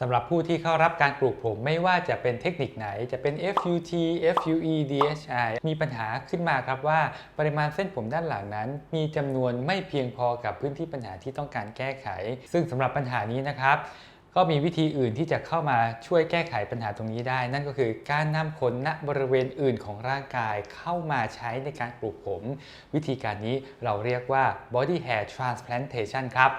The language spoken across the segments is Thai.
สำหรับผู้ที่เข้ารับการปลูกผมไม่ว่าจะเป็นเทคนิคไหนจะเป็น FUT FUE DHI มีปัญหาขึ้นมาครับว่าปริมาณเส้นผมด้านหลังนั้น มีจำนวนไม่เพียงพอกับพื้นที่ปัญหาที่ต้องการแก้ไข ซึ่งสำหรับปัญหานี้นะครับก็มีวิธีอื่นที่จะเข้ามาช่วยแก้ไขปัญหาตรงนี้ได้ นั่นก็คือการนำขนณบริเวณอื่นของร่างกายเข้ามาใช้ในการปลูกผม วิธีการนี้เราเรียกว่า body hair transplantation ครับ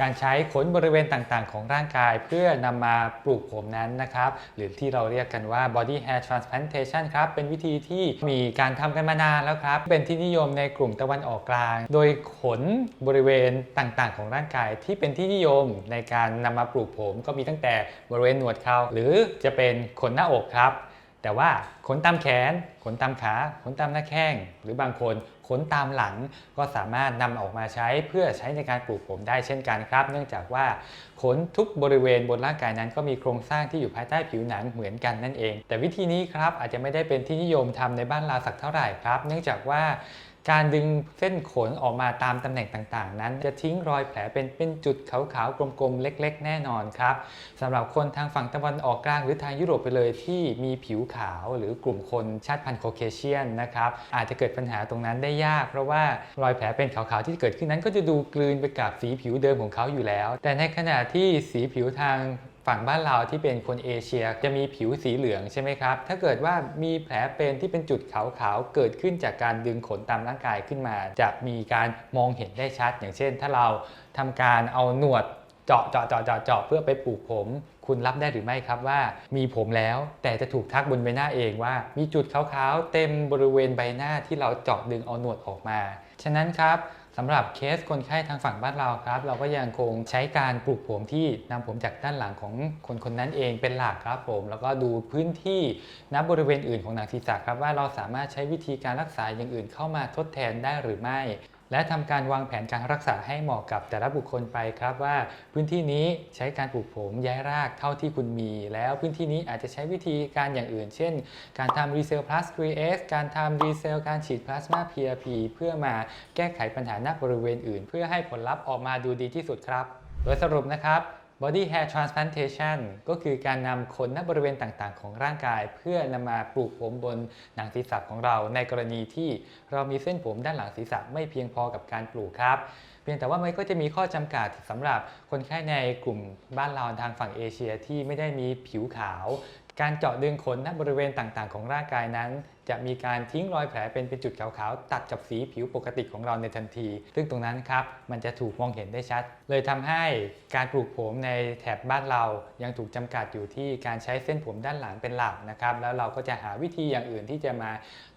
การใช้ขนบริเวณต่างๆ ของร่างกายเพื่อนำมาปลูกผมนั้นนะครับ หรือที่เราเรียกกันว่า body hair transplantation ครับ เป็นวิธีที่มีการทำกันมานานแล้วครับ เป็นที่นิยมในกลุ่มตะวันออกกลาง โดยขนบริเวณต่างๆ ของร่างกายที่เป็นที่นิยมในการนำมาปลูกผมก็มีตั้งแต่บริเวณหนวดเขาหรือจะเป็นขนหน้าอกครับ แต่ว่าขนตามแขน ขนตามขา ขนตามหน้าแข้ง หรือบางคนขนตามหลังก็สามารถนำออกมาใช้เพื่อใช้ในการปลูกผมได้เช่นกันครับ เนื่องจากว่าขนทุกบริเวณบนร่างกายนั้นก็มีโครงสร้างที่อยู่ภายใต้ผิวหนังเหมือนกันนั่นเอง แต่วิธีนี้ครับอาจจะไม่ได้เป็นที่นิยมทำในบ้านเราสักเท่าไหร่ครับ เนื่องจากว่า การดึงเส้นขนออกมาตามตำแหน่งต่างๆ นั้น จะทิ้งรอยแผลเป็นเป็นจุดขาวๆ กลมๆ เล็กๆ แน่นอนครับสำหรับคนทางฝั่งตะวันออกกลางหรือทางยุโรปไปเลยที่มีผิวขาวหรือกลุ่มคนชาติพันธุ์โคเคเชียนนะครับอาจจะเกิดปัญหาตรงนั้นได้ยาก เพราะว่ารอยแผลเป็นขาวๆ ที่เกิดขึ้นนั้นก็จะดูกลืนไปกับสีผิวเดิมของเขาอยู่แล้ว แต่ในขณะที่สีผิวทาง ฝั่งบ้านเราที่เป็นคนเอเชียจะมีผิวสีเหลืองใช่ไหมครับ ถ้าเกิดว่ามีแผลเป็นที่เป็นจุดขาวๆ เกิดขึ้นจากการดึงขนตามร่างกายขึ้นมา จะมีการมองเห็นได้ชัด อย่างเช่น ถ้าเราทำการเอาหนวดเจาะเจาะเจาะเจาะเจาะเพื่อไปปลูกผม คุณรับได้หรือไม่ครับว่า มีผมแล้ว แต่จะถูกทักบนใบหน้าเองว่า มีจุดขาวๆ เต็มบริเวณใบหน้าที่เราเจาะดึงเอาหนวดออกมา ฉะนั้นครับ สำหรับเคสคนไข้ทางฝั่งบ้านเราครับ เราก็ยังคงใช้การปลูกผมที่นำผมจากด้านหลังของคนคนนั้นเองเป็นหลักครับผม แล้วก็ดูพื้นที่นับบริเวณอื่นของหนังศีรษะครับว่าเราสามารถใช้วิธีการรักษาอย่างอื่นเข้ามาทดแทนได้หรือไม่ และทำการวางแผนการรักษาให้เหมาะกับแต่ละบุคคลไปครับว่า พื้นที่นี้ใช้การปลูกผมย้ายรากเท่าที่คุณมี แล้วพื้นที่นี้อาจจะใช้วิธีการอย่างอื่น เช่น การทำรีเซลพลัส 3S การทำรีเซลการฉีดพลาสมา PRP เพื่อมาแก้ไขปัญหาณบริเวณอื่น เพื่อให้ผลลัพธ์ออกมาดูดีที่สุดครับ โดยสรุปนะครับ body hair transplantation ก็คือการนำขนณบริเวณต่างๆ ของร่างกาย เพื่อนำมาปลูกผมบนหนังศีรษะของเรา ในกรณีที่เรามีเส้นผมด้านหลังศีรษะไม่เพียงพอกับการปลูกครับ พียงแต่ว่ามันก็จะมีข้อจำกัดสำหรับคนไข้ในกลุ่มบ้านเราทางฝั่งเอเชียที่ไม่ได้มีผิวขาว การเจาะดึงขนณบริเวณต่างๆ ของร่างกายนั้น จะมีการทิ้งรอยแผลเป็นเป็นจุดขาวๆ ตัดกับสีผิวปกติของเราในทันที ซึ่งตรงนั้นครับมันจะถูกมองเห็นได้ชัด เลยทำให้การปลูกผมในแถบบ้านเรายังถูกจำกัดอยู่ที่การใช้เส้นผมด้านหลังเป็นหลักนะครับแล้วเราก็จะหาวิธีอย่างอื่นที่จะมา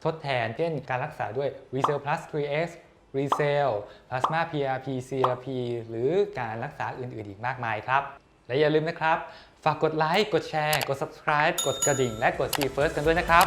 ทดแทนเช่นการรักษาด้วย r e s e l Plus 3X รีเซลพลาสมา PRP CRP หรือการรักษาอื่นๆ อีกมากมายครับ และอย่าลืมนะครับ ฝากกดไลค์ กดแชร์ กด subscribe กดกระดิ่ง และกด See First กันด้วยนะครับ